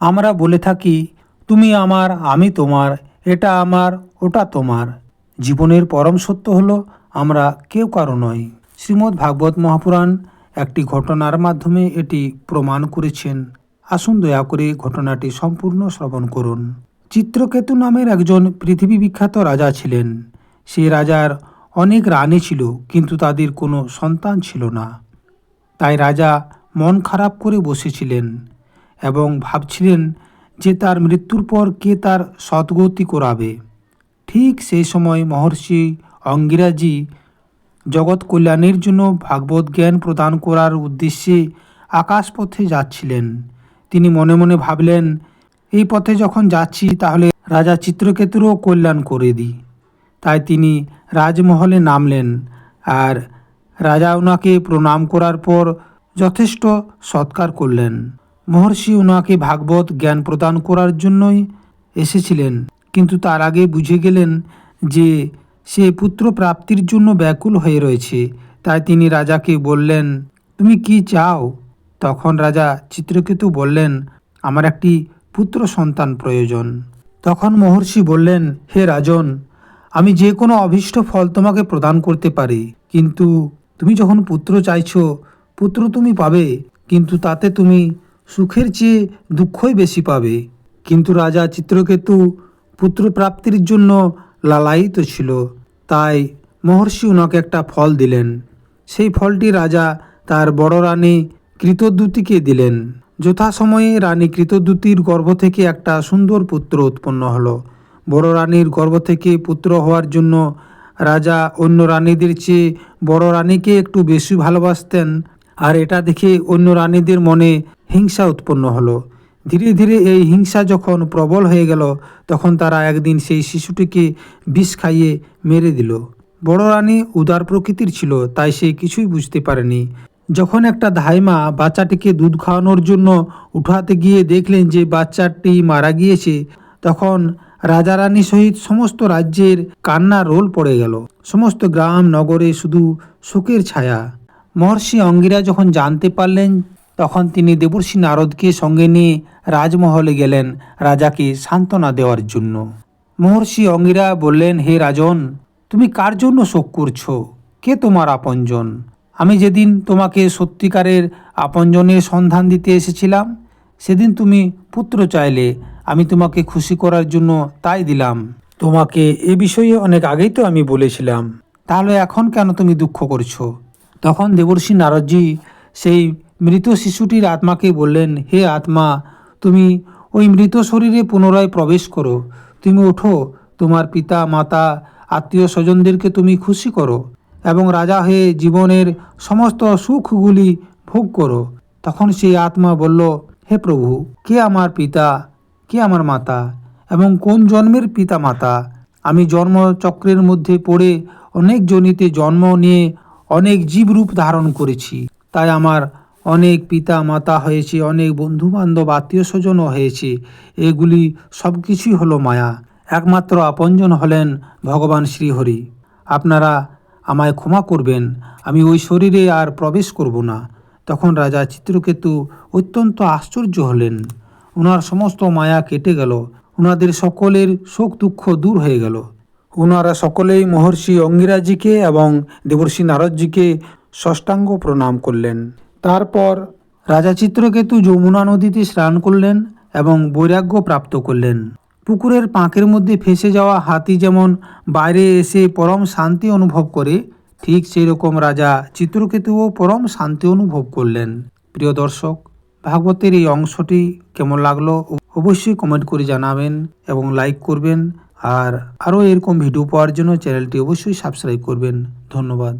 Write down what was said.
আমরা বলে থাকি, তুমি আমার, আমি তোমার, এটা আমার, ওটা তোমার। জীবনের পরম সত্য হলো, আমরা কেউ কারও নয় শ্রীমদ্ ভাগবত মহাপুরাণ একটি ঘটনার মাধ্যমে এটি প্রমাণ করেছেন। আসুন দয়া করে ঘটনাটি সম্পূর্ণ শ্রবণ করুন। চিত্রকেতু নামের একজন পৃথিবী বিখ্যাত রাজা ছিলেন। সেই রাজার অনেক রানী ছিল, কিন্তু তাদের কোনো সন্তান ছিল না। তাই রাজা মন খারাপ করে বসেছিলেন। এবং ভাবছিলেন যে তার মৃত্যুর পর কে তার সদ্গতি করাবে। ঠিক সেই সময় মহর্ষি অঙ্গিরাজি জগৎ কল্যাণের জন্য ভাগবত জ্ঞান প্রদান করার উদ্দেশ্যে আকাশপথে যাচ্ছিলেন। তিনি মনে মনে ভাবলেন, এই পথে যখন যাচ্ছি তাহলে রাজা চিত্রকেতুরও কল্যাণ করে দিই। তাই তিনি রাজমহলে নামলেন আর রাজা ওনাকে প্রণাম করার পর যথেষ্ট সৎকার করলেন। মহর্ষি ওনাকে ভাগবত জ্ঞান প্রদান করার জন্যই এসেছিলেন। কিন্তু তার আগে বুঝে গেলেন যে সে পুত্র প্রাপ্তির জন্য ব্যাকুল হয়ে রয়েছে। তাই তিনি রাজাকে বললেন, তুমি কি চাও? তখন রাজা চিত্রকেতু বললেন, আমার একটি পুত্র সন্তান প্রয়োজন। তখন মহর্ষি বললেন, হে রাজন, আমি যে কোনো অভীষ্ট ফল তোমাকে প্রদান করতে পারি, কিন্তু তুমি যখন পুত্র চাইছো, পুত্র তুমি পাবে, কিন্তু তাতে তুমি সুখের চেয়ে দুঃখই বেশি পাবে। কিন্তু রাজা চিত্রকেতু পুত্র প্রাপ্তির জন্য লালায়িত ছিল। তাই মহর্ষি ওনাকে একটা ফল দিলেন। সেই ফলটি রাজা তার বড় রানী কৃতদ্যুতিকে দিলেন। যথাসময়ে রানী কৃতদ্যুতির গর্ভ থেকে একটা সুন্দর পুত্র উৎপন্ন হলো। বড় রানীর গর্ভ থেকে পুত্র হওয়ার জন্য রাজা অন্য রানীদের চেয়ে বড় রানীকে একটু বেশি ভালোবাসতেন। আর এটা দেখে অন্য রানীদের মনে হিংসা উৎপন্ন হলো। ধীরে ধীরে এই হিংসা যখন প্রবল হয়ে গেল, তখন তারা একদিন সেই শিশুটিকে বিষ খাইয়ে মেরে দিল। বড় রানী উদার প্রকৃতির ছিল, তাই সে কিছুই বুঝতে পারেনি। যখন একটা ধাইমা বাচ্চাটিকে দুধ খাওয়ানোর জন্য উঠাতে গিয়ে দেখলেন যে বাচ্চাটি মারা গিয়েছে, তখন রাজা রানী সহিত সমস্ত রাজ্যের কান্না রোল পড়ে গেল। সমস্ত গ্রাম, নগরে শুধু শোকের ছায়া। মহর্ষি অঙ্গিরা যখন জানতে পারলেন তখন তিনি দেবর্ষি নারদকে সঙ্গে নিয়ে রাজমহলে গেলেন রাজাকে সান্ত্বনা দেওয়ার জন্য। মহর্ষি অঙ্গিরা বললেন, হে রাজন, তুমি কার জন্য শোক করছ? কে তোমার আপনজন? আমি যেদিন তোমাকে সত্যিকারের আপনজনের সন্ধান দিতে এসেছিলাম, সেদিন তুমি পুত্র চাইলে আমি তোমাকে খুশি করার জন্য তাই দিলাম। তোমাকে এ বিষয়ে অনেক আগেই তো আমি বলেছিলাম। তাহলে এখন কেন তুমি দুঃখ করছ? তখন দেবর্ষি নারদজি সেই মৃত শিশুটির আত্মাকে বললেন, হে আত্মা, তুমি ওই মৃত শরীরে পুনরায় প্রবেশ করো। তুমি ওঠো, তোমার পিতা, মাতা, আত্মীয় স্বজনদেরকে তুমি খুশি করো এবং রাজা হয়ে জীবনের সমস্ত সুখগুলি ভোগ করো। তখন সেই আত্মা বলল, হে প্রভু, কে আমার পিতা, কে আমার মাতা এবং কোন জন্মের পিতা মাতা? আমি জন্মচক্রের মধ্যে পড়ে অনেক জনিতে জন্ম নিয়ে অনেক জীবরূপ ধারণ করেছি। তাই আমার অনেক পিতা মাতা হয়েছে, অনেক বন্ধু বান্ধব আত্মীয় স্বজনও হয়েছে। এগুলি সব কিছুই হলো মায়া। একমাত্র আপনজন হলেন ভগবান শ্রীহরি। আপনারা আমায় ক্ষমা করবেন, আমি ওই শরীরে আর প্রবেশ করব না। তখন রাজা চিত্রকেতু অত্যন্ত আশ্চর্য হলেন। ওনার সমস্ত মায়া কেটে গেল ওনাদের সকলের শোক দুঃখ দূর হয়ে গেল। ওনারা সকলেই মহর্ষি অঙ্গিরাজিকে এবং দেবর্ষি নারদজিকে ষষ্ঠাঙ্গ প্রণাম করলেন। তারপর রাজা চিত্রকেতু যমুনা নদীতে স্নান করলেন এবং বৈরাগ্য প্রাপ্ত করলেন। পুকুরের পাঁকের মধ্যে ফেসে যাওয়া হাতি যেমন বাইরে এসে পরম শান্তি অনুভব করে, ঠিক সেই রকম রাজা চিত্রকেতুও পরম শান্তি অনুভব করলেন। প্রিয় দর্শক, ভাগবতের এই অংশটি কেমন লাগল অবশ্যই কমেন্ট করে জানাবেন এবং লাইক করবেন। আর আরও এরকম ভিডিও পাওয়ার জন্য চ্যানেলটি অবশ্যই সাবস্ক্রাইব করবেন। ধন্যবাদ।